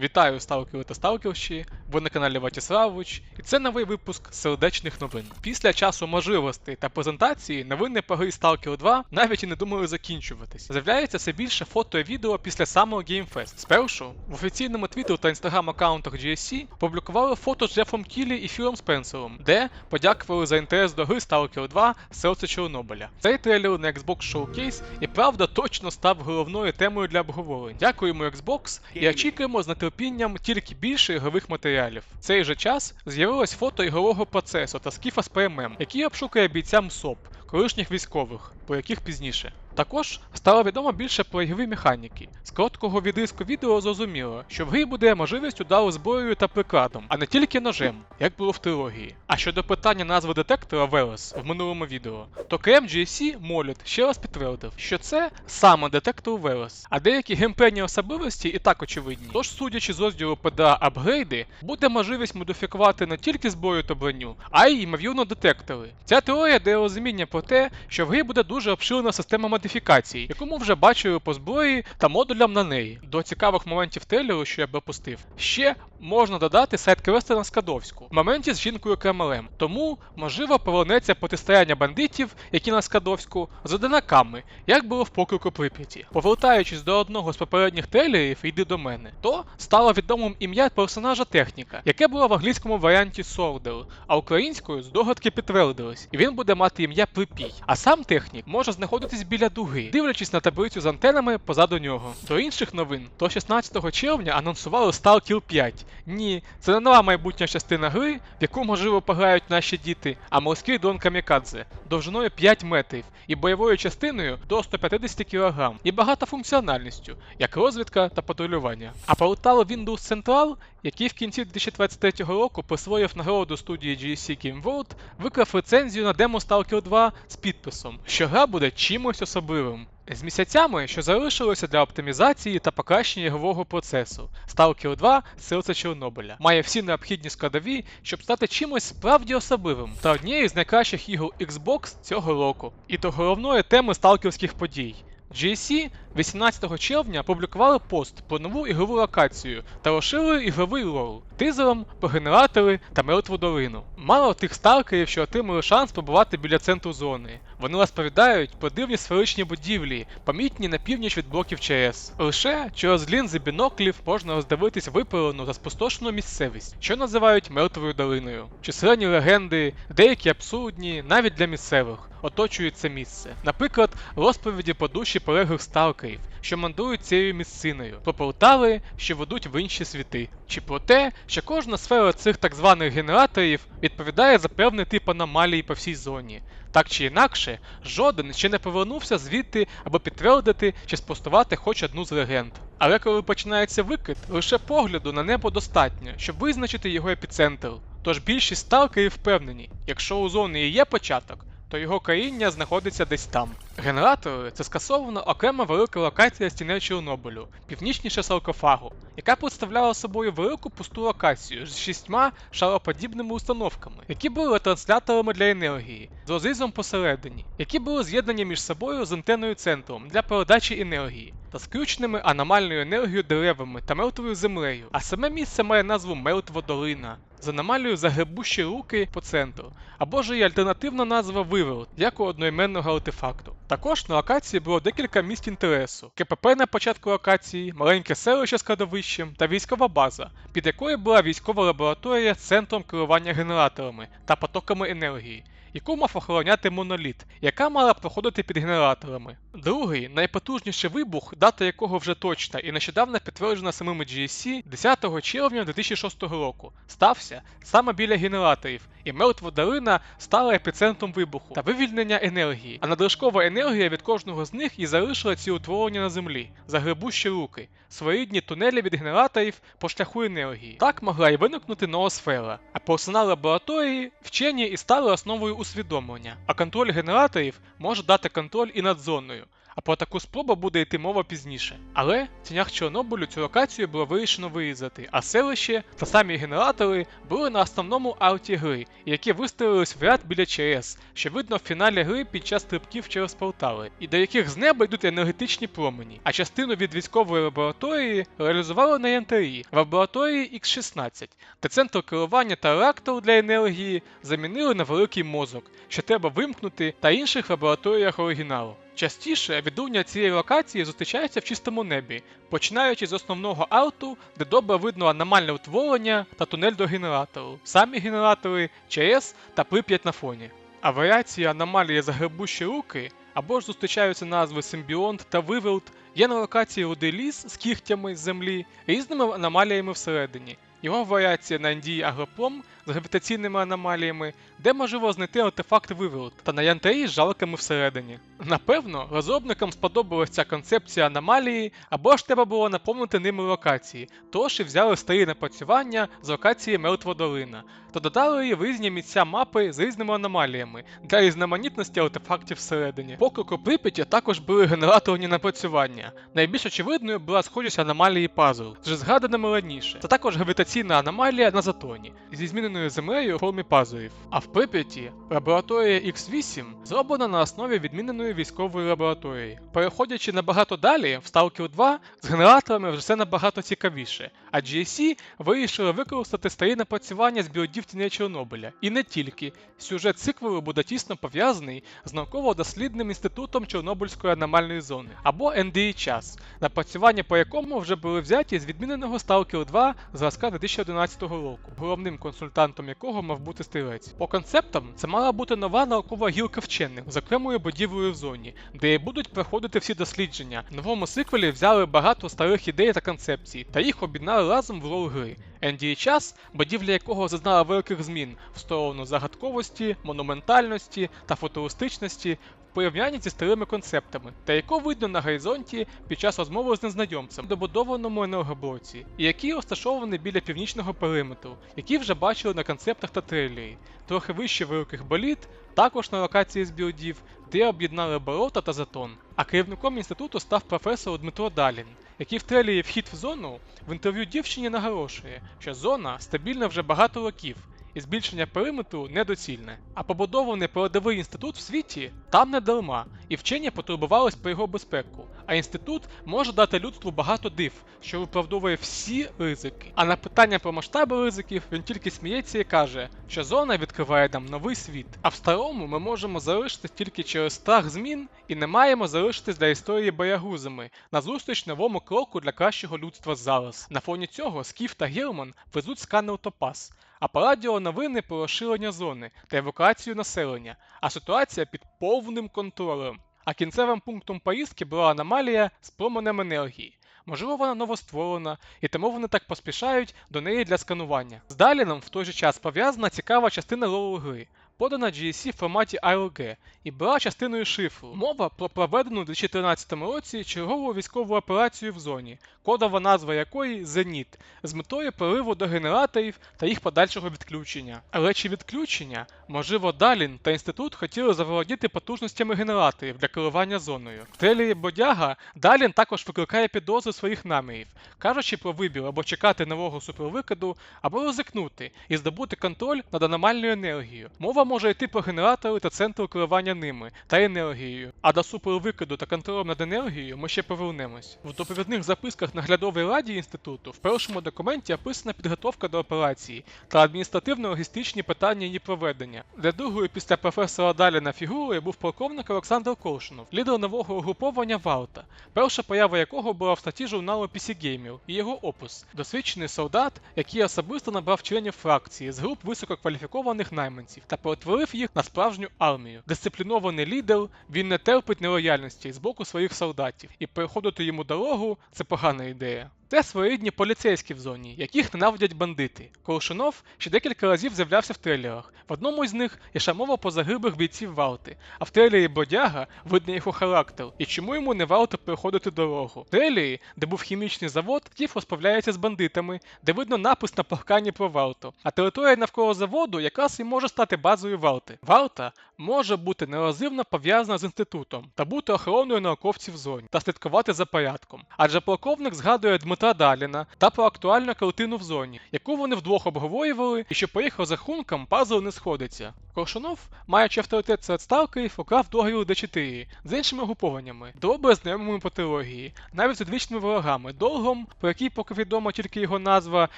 Вітаю сталкери та сталкерші, ви на каналі Ватіславович, і це новий випуск сердечних новин. Після часу можливостей та презентації новини по грі Stalker 2 навіть і не думали закінчуватись. З'являється все більше фото і відео після самого Game Fest. Спершу в офіційному твіттер та інстаграм аккаунтах GSC опублікували фото з Джефом Кілі і Філом Спенсером, де подякували за інтерес до гри Stalker 2 Серце Чорнобиля. Цей трейлер на Xbox Showcase і правда точно став головною темою для обговорень. Дякуємо Xbox і очікуємо з нетерпінням тільки більше ігрових матеріалів. В цей же час з'явилось фото ігрового процесу та скіфа з ПММ, який обшукує бійцям СОП, колишніх військових, про яких пізніше. Також стало відомо більше про ігрові механіки. З короткого відрізку відео зрозуміло, що в грі буде можливість удару зброєю та прикладом, а не тільки ножем, як було в трилогії. А щодо питання назви детектора Велес в минулому відео, то КМ GSC Моліт ще раз підтвердив, що це саме детектор Велес, а деякі геймплейні особливості і так очевидні. Тож, судячи з розділу PDA апгрейди, буде можливість модифікувати не тільки зброю та броню, а й ймовірно детектори. Ця теорія дає розуміння про те, що в грі буде дуже обширена система модифікацій, яку ми вже бачили по зброї та модулям на неї. До цікавих моментів трейлеру, що я пропустив, ще можна додати сайт квести на Скадовську в моменті з жінкою Кремлем. Тому, можливо, повернеться протистояння бандитів, які на Скадовську, з одинаками, як було в покрику Прип'яті. Повертаючись до одного з попередніх трейлерів «Йди до мене, то стало відомим ім'я персонажа техніка, яке було в англійському варіанті Сордер, а українською здогадки підтвердились, і він буде мати ім'я Припій. А сам технік може знаходитись біля дуги, дивлячись на таблицю з антенами позаду нього. До інших новин, то 16 червня анонсували Stalker 5. Ні, це не нова майбутня частина гри, в яку можливо пограють наші діти, а морський дрон Камікадзе довжиною 5 метрів і бойовою частиною до 150 кг, і багатофункціональністю, як розвідка та патрулювання. А портал Windows Central, який в кінці 2023 року присвоїв нагороду студії GSC Game World, виклав рецензію на демо Stalker 2 з підписом, що гра буде чимось особливим. З місяцями, що залишилося для оптимізації та покращення ігрового процесу, Stalker 2 Серце Чорнобиля має всі необхідні складові, щоб стати чимось справді особливим та однією з найкращих ігор Xbox цього року. І до головної теми сталкерських подій. GSC 18 червня опублікували пост про нову ігрову локацію та розширили ігровий лол тизером про генератори та мертву долину. Мало тих сталкерів, що отримали шанс побувати біля центру зони. Вони розповідають про дивні сферичні будівлі, помітні на північ від блоків ЧС. Лише через лінзи біноклів можна роздивитись випалену та спустошену місцевість, що називають мертвою долиною. Численні легенди, деякі абсурдні, навіть для місцевих. Оточують це місце. Наприклад, розповіді про душі полеглих сталкерів, що мандрують цією місциною, про портали, що ведуть в інші світи, чи про те, що кожна сфера цих так званих генераторів відповідає за певний тип аномалії по всій зоні. Так чи інакше, жоден ще не повернувся звідти, аби підтвердити чи спростувати хоч одну з легенд. Але коли починається викид, лише погляду на небо достатньо, щоб визначити його епіцентр. Тож більшість сталкерів впевнені, якщо у зоні і є початок, то його коріння знаходиться десь там. Генератори це скасована окрема велика локація стіни Чорнобилю, північніше саркофагу, яка представляла собою велику пусту локацію з шістьма шароподібними установками, які були трансляторами для енергії, з розрізом посередині, які були з'єднані між собою з антенною центром для передачі енергії. Та скрюченими аномальною енергією деревами та мертвою землею, а саме місце має назву Мертва долина з аномалією загребущі руки по центру, або ж і альтернативна назва Виверт, як у одноіменного артефакту. Також на локації було декілька місць інтересу: КПП на початку локації, маленьке селище з кладовищем та військова база, під якою була військова лабораторія з центром керування генераторами та потоками енергії. Яку мав охороняти моноліт, яка мала проходити під генераторами. Другий, найпотужніший вибух, дата якого вже точна і нещодавно підтверджена самими GSC 10 червня 2006 року, стався саме біля генераторів, і мертва долина стала епіцентром вибуху та вивільнення енергії, а надлишкова енергія від кожного з них і залишила ці утворення на землі, загребущі руки, своєрідні тунелі від генераторів по шляху енергії. Так могла й виникнути ноосфера, а персонал лабораторії вчені і стали основою усвідомлення, а контроль генераторів може дати контроль і над зоною. А про таку спробу буде йти мова пізніше. Але в тінях Чорнобилю цю локацію було вирішено вирізати, а селище та самі генератори були на основному арті гри, які виставились в ряд біля ЧАЕС, що видно в фіналі гри під час стрибків через портали, і до яких з неба йдуть енергетичні промені. А частину від військової лабораторії реалізували на янтарі в лабораторії X16, де центр керування та реактор для енергії замінили на великий мозок, що треба вимкнути та інших лабораторіях оригіналу. Частіше відлуння цієї локації зустрічається в чистому небі, починаючи з основного арту, де добре видно аномальне утворення та тунель до генератору, самі генератори, ЧАЕС та Прип'ять на фоні. А варіації аномалії загребущі руки або ж зустрічаються назви Симбіонт та Вивелт, є на локації Рудий ліс з кігтями з землі, різними аномаліями всередині. Його варіація на Індії Агропром з гравітаційними аномаліями, де можливо знайти артефакт вивелот та на Янтарі з жалками всередині. Напевно, розробникам сподобалася ця концепція аномалії, або ж треба було наповнити ними локації, тож і взяли старі напрацювання з локації Мертва Долина, та додали її різні місця мапи з різними аномаліями для різноманітності артефактів всередині. Покроку Прип'яті також були генераторні напрацювання. Найбільш очевидною була схожість аномалії Пазл, вже згаданими раніше. Це також гравітаційна аномалія на Затоні зі зміненою землею у формі пазурів. А в Прип'яті лабораторія X8 зроблена на основі відміненої військової лабораторії. Переходячи набагато далі, в Stalker 2 з генераторами вже все набагато цікавіше, а GSC вирішили використати старі напрацювання з біодів тіней Чорнобиля. І не тільки. Сюжет циквелу буде тісно пов'язаний з науково-дослідним інститутом Чорнобильської аномальної зони або NDHS, напрацювання по якому вже були взяті з відміненого Stalker 2 зразка 2011 року, головним консультантом якого мав бути стрілець. По концептам це мала бути нова наукова гілка вчених з окремою будівлею в зоні, де і будуть проходити всі дослідження. В новому сиквелі взяли багато старих ідей та концепцій та їх об'єднали разом в рол гри. NDHS, будівля якого зазнала великих змін в сторону загадковості, монументальності та футуристичності в порівнянні зі старими концептами, та яку видно на горизонті під час розмови з незнайомцем добудованому енергоблоці, і який розташований біля північного периметру, які вже бачили на концептах та трейлері. Трохи вище великих боліт, також на локації з біодів, де об'єднали болота та затон. А керівником інституту став професор Дмитро Далін, який в трейлері вхід в зону в інтерв'ю дівчині наголошує, що зона стабільна вже багато років. І збільшення периметру недоцільне. А побудований передовий інститут в світі там не дарма, і вчені потурбувались про його безпеку. А інститут може дати людству багато див, що виправдовує всі ризики. А на питання про масштаби ризиків він тільки сміється і каже, що зона відкриває нам новий світ. А в старому ми можемо залишитись тільки через страх змін і не маємо залишитись для історії боягузами назустріч новому кроку для кращого людства зараз. На фоні цього Скіф та Герман везуть сканер Топас. А по радіо новини про розширення зони та евакуацію населення, а ситуація під повним контролем. А кінцевим пунктом поїздки була аномалія з променем енергії. Можливо, вона новостворена, і тому вони так поспішають до неї для сканування. З Даліном в той же час пов'язана цікава частина ролу гри, подана GSC в форматі ALG і була частиною шифру. Мова про проведену у 2013 році чергову військову операцію в зоні, кодова назва якої Зеніт, з метою прориву до генераторів та їх подальшого відключення. Але чи відключення? Можливо, Далін та інститут хотіли заволодіти потужностями генераторів для керування зоною. В трейлері Бодяга Далін також викликає підозри своїх намірів, кажучи про вибір або чекати нового супервикиду, або ризикнути і здобути контроль над аномальною енергією. Мова може йти про генератори та центр керування ними та енергією. А до супервикиду та контролю над енергією ми ще повернемось. В доповідних записках наглядової раді інституту в першому документі описана підготовка до операції та адміністративно-логістичні питання її проведення. Для другої після професора Даліна фігурою був полковник Олександр Колшинов, лідер нового угруповання Валта, перша поява якого була в статті журналу PC Gamer і його опис досвідчений солдат, який особисто набрав членів фракції з груп висококваліфікованих найманців та перетворив їх на справжню армію. Дисциплінований лідер, він не терпить нелояльності з боку своїх солдатів, і переходити йому дорогу це погана ідея. Це своєрідні поліцейські в зоні, яких ненавидять бандити. Колшунов ще декілька разів з'являвся в трейлерах. В одному із них є шамова по загиблих бійців Валти, а в трейлері Бодяга видно його характер і чому йому не варто переходити дорогу. В трейлері, де був хімічний завод, Кіф розправляється з бандитами, де видно напис на паркані про Валту. А територія навколо заводу якраз і може стати базою Валти. Валта може бути неразивно пов'язана з інститутом та бути охороною науковців в зоні та слідкувати за порядком. Адже полковник згадує Дмитра Даліна та про актуальну картину в зоні, яку вони вдвох обговорювали, і що по їх розрахункам пазл не сходиться. Коршунов, маючи авторитет серед сталкерів, уклав договір Д4 з іншими групованнями, добре знайомими по теорії, навіть з одвічними ворогами Долгом, про який поки відома тільки його назва,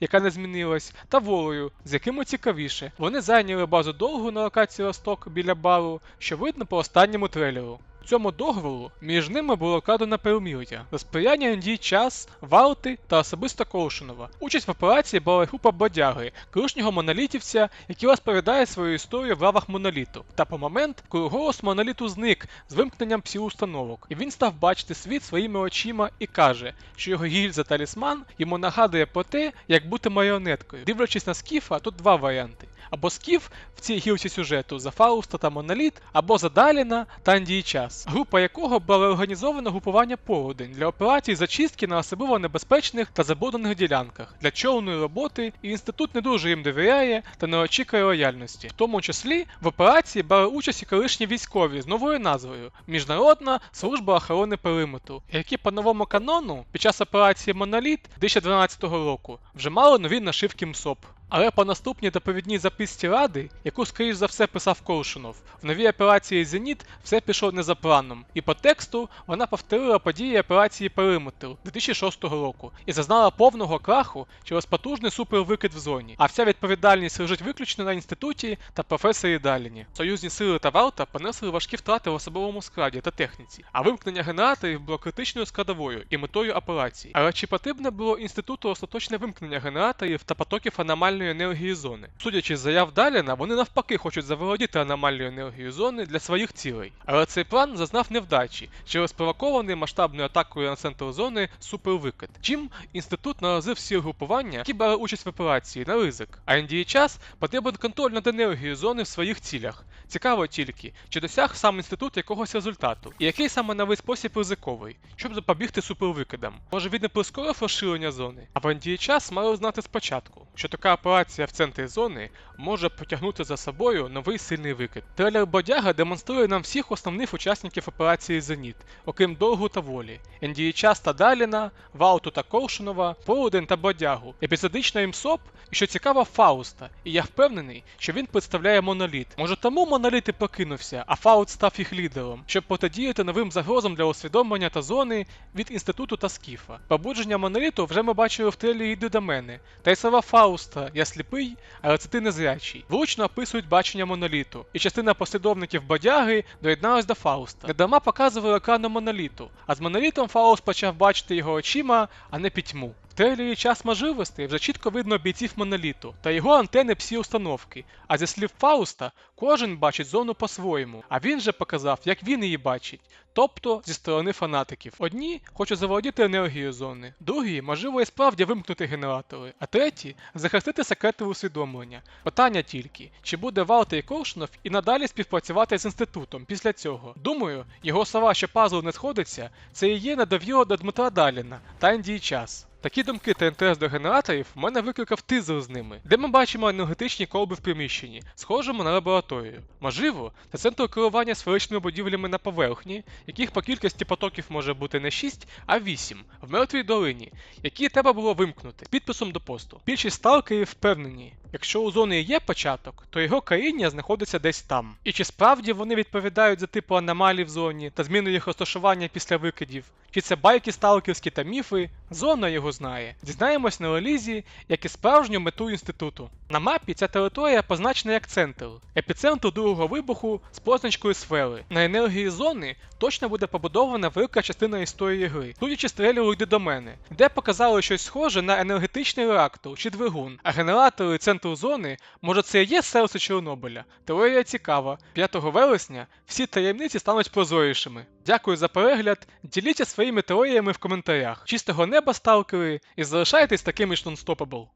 яка не змінилась, та волею, з якими цікавіше. Вони зайняли базу Долгу на локації Росток біля бару, що видно по останньому трейлеру. Цьому договору між ними було вкладено перемир'я за сприяння Індії час, Валти та особисто Колшинова. Участь в операції брала група Бодяги, колишнього монолітівця, який розповідає свою історію в лавах моноліту. Та по момент, коли голос моноліту зник з вимкненням псі-установок, і він став бачити світ своїми очима і каже, що його гільза талісман йому нагадує про те, як бути маріонеткою. Дивлячись на Скіфа, тут два варіанти. Або Скіф в цій гілці сюжету за Фауста та Моноліт, або за Даліна та Андії Час, група якого була організована групування Полудень для операцій зачистки на особливо небезпечних та забоданих ділянках для човної роботи, і інститут не дуже їм довіряє та не очікує лояльності. В тому числі в операції брали участь і колишні військові з новою назвою Міжнародна служба охорони периметру, які по новому канону під час операції Моноліт 2012 року вже мали нові нашивки МСОП. Але по наступній доповідній записці ради, яку скоріш за все писав Коршунов, в новій операції Зеніт все пішло не за планом, і по тексту вона повторила події операції Периметр 2006 року і зазнала повного краху через потужний супервикид в зоні. А вся відповідальність лежить виключно на інституті та професорі Даліні. Союзні сили та Валта понесли важкі втрати в особовому складі та техніці, а вимкнення генераторів було критичною складовою і метою операції. Але чи потрібне було інституту остаточне вимкнення генераторів та потоків аномальної енергії зони? Судячи з заяв Даліна, вони навпаки хочуть заволодіти аномальною енергією зони для своїх цілей. Але цей план зазнав невдачі через спровокований масштабною атакою на центр зони супервикид. Чим інститут наразив всі групування, які брали участь в операції, на ризик. А індії час потрібен контроль над енергією зони в своїх цілях. Цікаво тільки, чи досяг сам інститут якогось результату, і який саме новий спосіб ризиковий, щоб запобігти супервикидам. Може він не прискорив розширення зони? А в час мали знати спочатку, що така операція в центрі зони може потягнути за собою новий сильний викид. Трейлер Бодяга демонструє нам всіх основних учасників операції Зеніт, окрім Довгу та Волі, Індії та Даліна, Вауту та Колшунова, Полуден та Бодягу, епізодично імсоп і що цікаво Фауста, і я впевнений, що він представляє моноліт. Може тому моноліт і прокинувся, а Фауст став їх лідером, щоб протидіяти новим загрозам для усвідомлення та зони від інституту та Скіфа. Побудження моноліту вже ми бачили в трейлері «Йди до мене, та й слова Фауста Я сліпий, але це ти незрячий. Влучно описують бачення моноліту, і частина послідовників бодяги доєдналась до Фауста. Недама показували екрану моноліту, а з монолітом Фауст почав бачити його очима, а не пітьму. В трейлері час можливостей вже чітко видно бійців моноліту та його антени псі установки. А зі слів Фауста, кожен бачить зону по-своєму, а він же показав, як він її бачить. Тобто зі сторони фанатиків. Одні хочуть заволодіти енергією зони, другі, можливо, і справді вимкнути генератори, а треті захистити секрети усвідомлення. Питання тільки, чи буде Валта і Коршунов і надалі співпрацювати з інститутом після цього. Думаю, його слова, що пазл не сходиться, це і є недовіра до Дмитра Даліна та Індії час. Такі думки та інтерес до генераторів в мене викликав тизер з ними, де ми бачимо енергетичні колби в приміщенні, схожому на лабораторію. Можливо, це центр керування сферичними будівлями на поверхні, яких по кількості потоків може бути не 6, а 8, в мертвій долині, які треба було вимкнути підписом до посту. Більшість сталкерів впевнені, якщо у зони є початок, то його країння знаходиться десь там. І чи справді вони відповідають за типу аномалій в зоні та зміну їх розташування після викидів? Чи це байки сталкерські та міфи? Зона його знає. Дізнаємось на релізі, як і справжню мету інституту. На мапі ця територія позначена як центр, епіцентр другого вибуху з позначкою сфери. На енергії зони точно буде побудована велика частина історії гри, судячи трейлеру «Йди до мене, де показали щось схоже на енергетичний реактор чи двигун, а генератори центру центру зони, може це і є серце Чорнобиля? Теорія цікава. 5 вересня всі таємниці стануть прозорішими. Дякую за перегляд. Діліться своїми теоріями в коментарях. Чистого неба сталкери і залишайтесь такими ж нонстопабл.